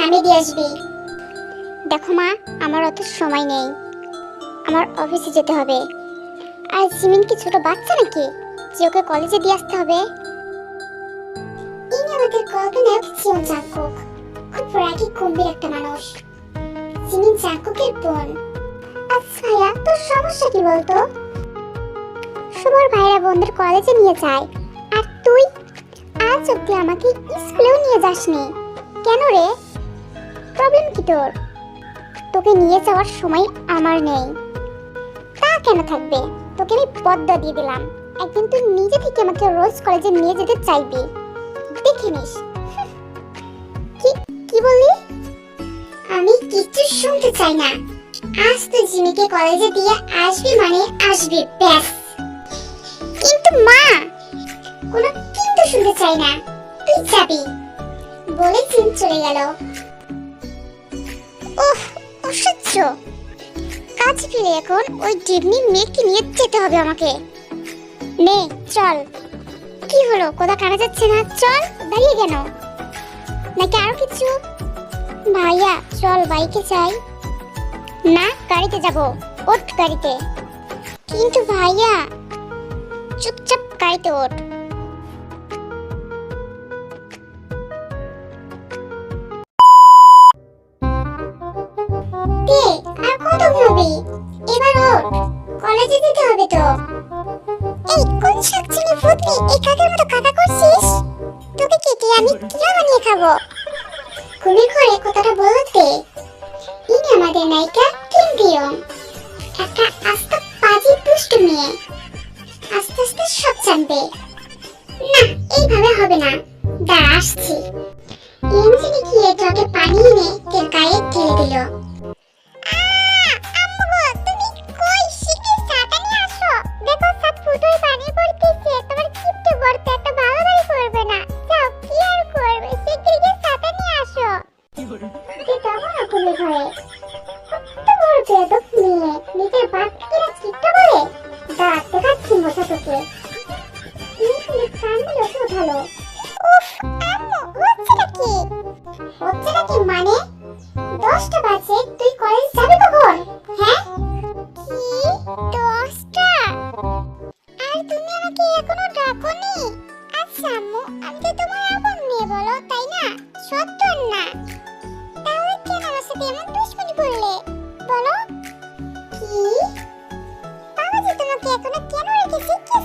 নামিয়ে দিয়ে আসবি। দেখো মা, আমার অত সময় নেই। আমার অফিসে যেতে হবে। আর জিমিন কি ছোট বাচ্চা নাকি? যে ওকে কলেজে দিয়ে আসতে হবে। ইনি আমাদের কল্পনায়ক জিয়ন জাঙ্কুক? খুব রাগি, গম্ভীর একটা মানুষ। জিমিন জাঙ্কুকের বোন। আচ্ছা তোর সমস্যা কি বলতো? শুভর ভাইরা বোনদের কলেজে নিয়ে যায়। আর তুই? আজ অব্দি আমাকে স্কুলেও নিয়ে যাসনি। কেন রে? প্রবলেম কি তোর? তোকে নিয়ে যাওয়ার সময় আমার নেই। তা কেন থাকবে? তোকে আমি পদ্মা দিয়ে দিলাম। একদিন তুই নিজে থেকে আমাকে রোজ কলেজে নিয়ে যেতে চাইবি। দেখে নিস। কি বললি? আমি কিচ্ছু শুনতে চাই না। আজ তুই জিমিকে কলেজে দিয়ে আসবি মানে আসবি, ব্যাস। কিন্তু মা, কোনো কিন্তু শুনতে চাই না। তুই যাবি। বলে জিম চলে গেল। ওহ, অসহ্য। কাজ ফিরে এখন ওই ডিবনি মেয়েকে নিয়ে যেতে হবে আমাকে। নে, চল। কি হলো? কোথা কাটা যাচ্ছে না? চল, দাঁড়িয়ে কেন? নাকি আরও কিছু? ভাইয়া, চল বাইকে যাই। না, গাড়িতে যাব। ওঠ গাড়িতে। কিন্তু ভাইয়া, চুপচাপ গাড়িতে ওঠ। খাব ঘুমের ঘরে কথাটা বলতে ইনি আমাদের নায়িকা দিয়ং একটা আস্ত পাজি দুষ্ট মেয়ে। আস্তে আস্তে সব জানবে। না, এইভাবে হবে না। দাঁড়া, আসছি। ইঞ্জিনে গিয়ে জগে পানি এনে তেল গায়ে ঢেলে দিল। ভালো উফ আম্মু হচ্ছেটা কি? হচ্ছেটা কি মানে? দশটা বাজে, তুই কলেজ যাবি কখন? হ্যাঁ? কি? দশটা? আর তুমি আমাকে এখনও ডাকোনি? আচ্ছা আম্মু, আমি তো তোমার আপন মেয়ে বলো, তাই না? সত্য না? তাহলে কেন আমার সাথে এমন দুশ্মনী করলে? বলো। কি? বাবাজি তোমাকে এখনও কেন রেখেছে কে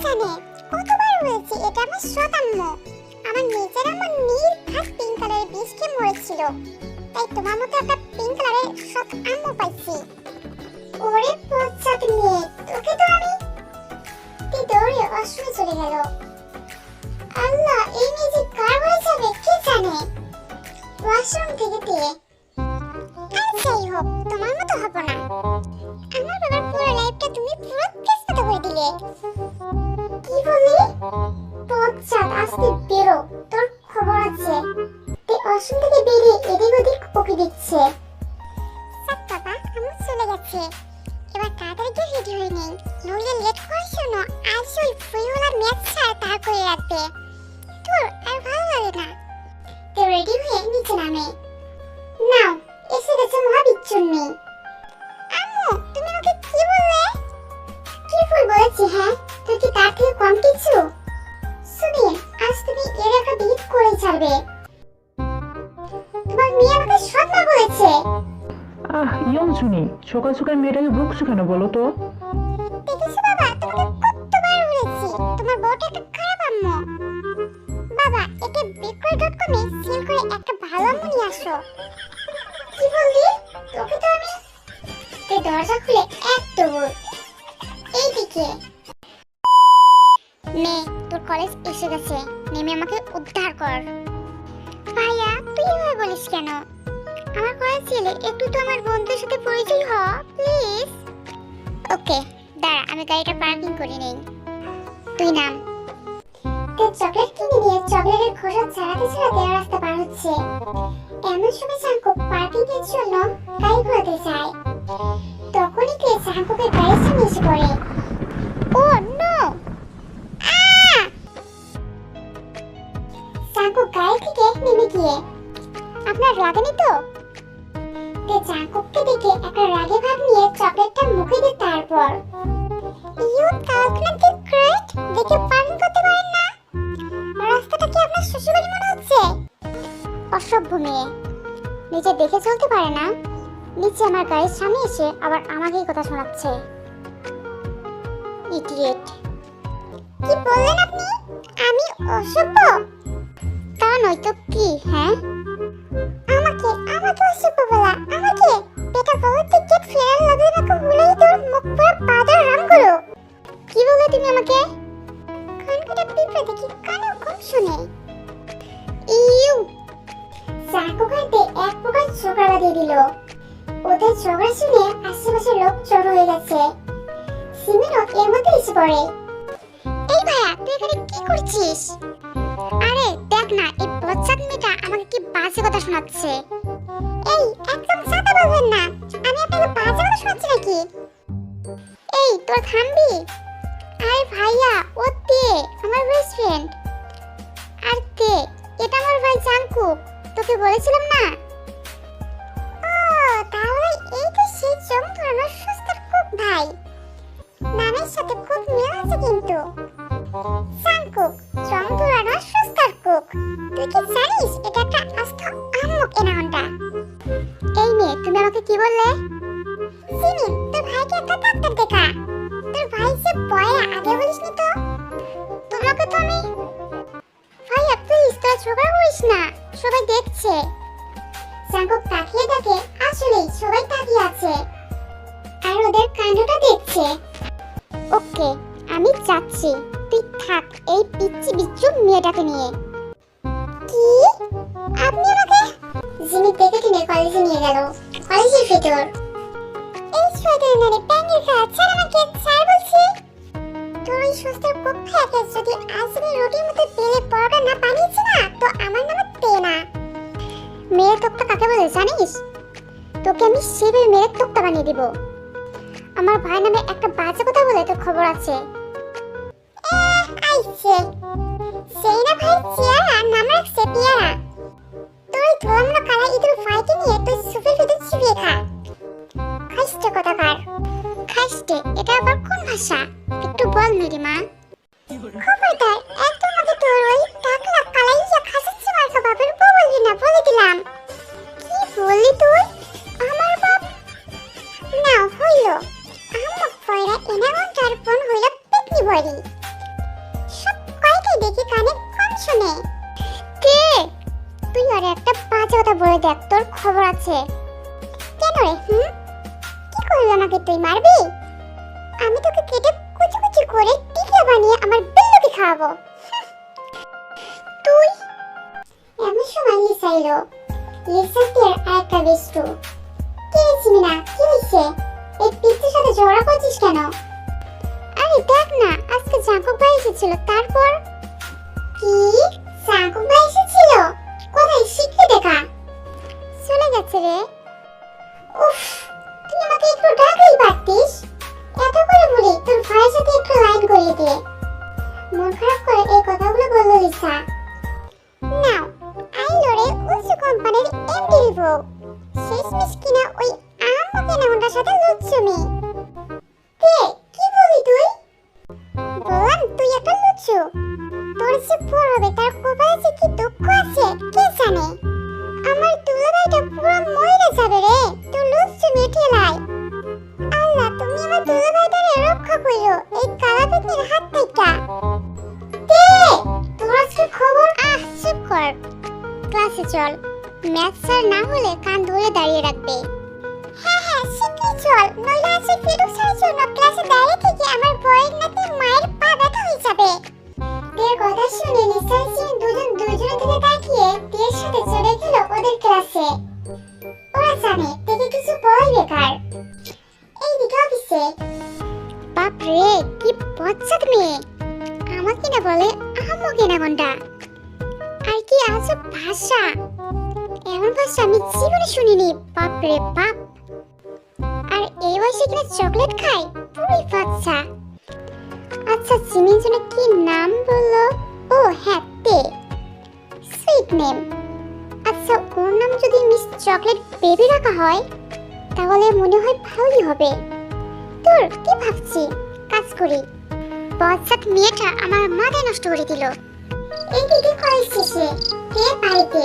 বলেছি এটা আমার সৎ আমার নিজের আমার নীল পিঙ্ক কালারের বীজকে মরেছিল। তাই তোমার মতো একটা পিঙ্ক কালারের সৎ পাইছি। ওরে পশ্চাৎ মেয়ে তোকে তো আমি তুই দৌড়ে অশ্রমে চলে গেল। আল্লাহ, এই মেয়ে যে কার হয়ে যাবে, কে জানে? ওয়াশরুম থেকে দিয়ে। আর যাই হোক, তোমার মতো হব না। আমার বাবার পুরো লাইফটা তুমি পুরো তেজপাতা করে দিলে। কি বলি পশ্চাৎ আজকে বেরো তোর খবর আছে। তুই অসম থেকে বেরিয়ে এদিক ওদিক ওকে দিচ্ছে বাবা আমি চলে গেছে। এবার তাড়াতাড়ি গিয়ে রেডি হয়ে নেই। নইলে লেট করার জন্য আজ ওই ম্যাচ ছাড়া করে রাখবে। তোর আর ভালো লাগে না। তো রেডি হয়ে নিচে নামে। নাও এসে গেছে মহাবিচ্ছুন্নি থেকে কম কিছু? সুবিন আজ তুমি এর একটা বিহিত করে ছাড়বে। তোমার মেয়ে আমাকে সৎ মা বলেছে। আহ ইয়ংসুনি সকাল সকাল মেয়েটাকে বকছো কেন বলো তো? দেখেছ বাবা তোমাকে কতবার বলেছি তোমার বউটা একটা খারাপ আম্মু। বাবা একে বিক্রয় ডট কমে সেল করে একটা ভালো আম্মু নিয়ে আসো। কি বললি? তোকে তো আমি তুই দরজা খুলে এক দৌড় এইদিকে। নে, তোর কলেজ এসে গেছে। নেমে আমাকে উদ্ধার কর। ভাইয়া, তুই এভাবে বলিস কেন? আমার কলেজ ছেলে, একটু তো আমার বন্ধুদের সাথে পরিচয় হ প্লিজ ওকে, দাঁড়া, আমি গাড়িটা পার্কিং করে নেই। তুই নাম। তে চকলেট কিনে নিয়ে চকলেটের খোসা ছাড়াতে ছাড়াতে রাস্তা পার হচ্ছে। এমন সময় চাঙ্কুক পার্কিং এর জন্য গাড়ি ঘোরাতে যায়। তখনই তে চাঙ্কুকের গাড়ির সামনে এসে পড়ে। লাগেনি তো? তে দেখে একটা রাগে ভাব নিয়ে চকলেটটা মুখে দিয়ে তারপর। ইউ কালকনাথ দি গ্রেট দেখে করতে পারেন না। রাস্তাটা কি আপনার মনে হচ্ছে? অসভ্য মেয়ে। নিজে দেখে চলতে পারে না। নিচে আমার গাড়ির সামনে এসে আবার আমাকেই কথা শোনাচ্ছে। ইডিয়েট কি বললেন আপনি? আমি অসভ্য? তা নয়তো কি হ্যাঁ? ঝগড়া বাঁধিয়ে দিল। ওদের ঝগড়া শুনে আশেপাশের লোক জড়ো হয়ে গেছে। সিমিরও এর মধ্যে এসে পড়ে। এই ভাইয়া তুই এখানে কি করছিস? আরে দেখ না এই বচ্চাত মেয়েটা আমাকে কি বাজে কথা শোনাচ্ছে। এই একদম সাদা বলবেন না। আমি আপনাকে বাজে কথা শোনাচ্ছি নাকি? এই তোর থামবি? আরে ভাইয়া ও তে আমার বেস্ট ফ্রেন্ড আর কে? এটা আমার ভাই জাঙ্কুক তোকে বলেছিলাম না? তাহলে এই তো সেই জং ধরানোর সুস্থর কুক ভাই। নামের সাথে খুব মিল আছে কিন্তু। জাঙ্কুক জং ধরানোর সুস্থর কুক তুই কি জানিস, এটা একটা আস্ত আম্মক এনাউন্টা এই মেয়ে, তুমি আমাকে কি বললে? সিমিন তোর ভাইকে একটা ডাক্তার দেখা। তোর ভাই যে পয়রা আগে বলিসনি তো? তোমাকে তো আমি ভাইয়া প্লিজ তোরা ঝগড়া করিস না। সবাই দেখছে। জাঙ্কুক তাকিয়ে দেখে আসলেই সবাই তাকিয়ে আছে। আর ওদের কাণ্ডটা দেখছে। ওকে, আমি যাচ্ছি। তুই থাক, এই পিচ্চি বিচ্ছু মেয়েটাকে নিয়ে। কি? আপনি আমাকে? জিমি দেখে কিনে কলেজে নিয়ে গেল কলেজের ভেতর। এই শয়তানের প্যাঙ্গের খাওয়া ছাড় আমাকে, ছাড় বলছি। তোর ওই সুস্থের কোক খায়াকে যদি আজ আমি রুটির মধ্যে পেলে পরোটা না বানিয়েছি না, তো আমার নামে তে না মেয়ের তোকটা কাকে বলে, জানিস? তোকে আমি শিবের মেরে তোকটা বানিয়ে দিব। আমার ভাই নামে একটা বাজে কথা বলে তোর খবর আছে। আইছে। সেই না ভাই কি আমাকে, তুই মারবি? আমি তোকে কেটে কুচি কুচি করে টিকিয়া বানিয়ে আমার বিল্লুকে খাওয়াবো। তুই? এমন সময় লিসা এলো। লিসা কে আর একটা বেষ্টু? কে চিনি না কি হয়েছে এই পিচ্ছির সাথে ঝগড়া করছিস কেন? আরে দেখ না, আজকে জাঙ্কুক ভাই এসেছিল তারপর কোম্পানির এমডির বউ শেষমেশ কিনা ওই আম্মু কেনা ওটার সাথে লুচ্ছুমি। কে? কি বলি তুই? বললাম, তুই একটা লুচ্ছু। তোর যে পর হবে তার কপালে যে কি দুঃখ আছে, কে জানে? আমার দুলাভাইটা পুরো মরে যাবে রে। তুই লুচ্ছু মিঠে লাই আল্লাহ, তুমি আমার দুলাভাইটারে রক্ষা কইরো এই কালাপেতনির হাত থেকে। কে? তোর আজকে খবর? আহ, চুপ কর। ক্লাসে চল। ম্যাথ স্যার না হলে কান ধরে দাঁড়িয়ে রাখবে। হ্যাঁ হ্যাঁ শিগগিরই চল। নইলে আজ ফিরুক স্যারের জন্য ক্লাসে দাঁড়িয়ে থেকে আমার বইয়ের নাকি মায়ের এমন ভাষা আমি জীবনে শুনিনি। বাপ রে বাপ। আর এই বয়সে কিনা চকলেট খায় পুরোই বাচ্চা। আচ্ছা চিনির জন্য কি নাম বলল? ও হ্যাঁ তে। সুইট নেম আচ্ছা ওর নাম যদি মিস চকলেট বেবি রাখা হয়, তাহলে মনে হয় ভালোই হবে। তোর, কি ভাবছি? কাজ করি। বজ্জাত মেয়েটা আমার মাথায় নষ্ট করে দিল। এইদিকে কলেজ শেষে কে বাড়িতে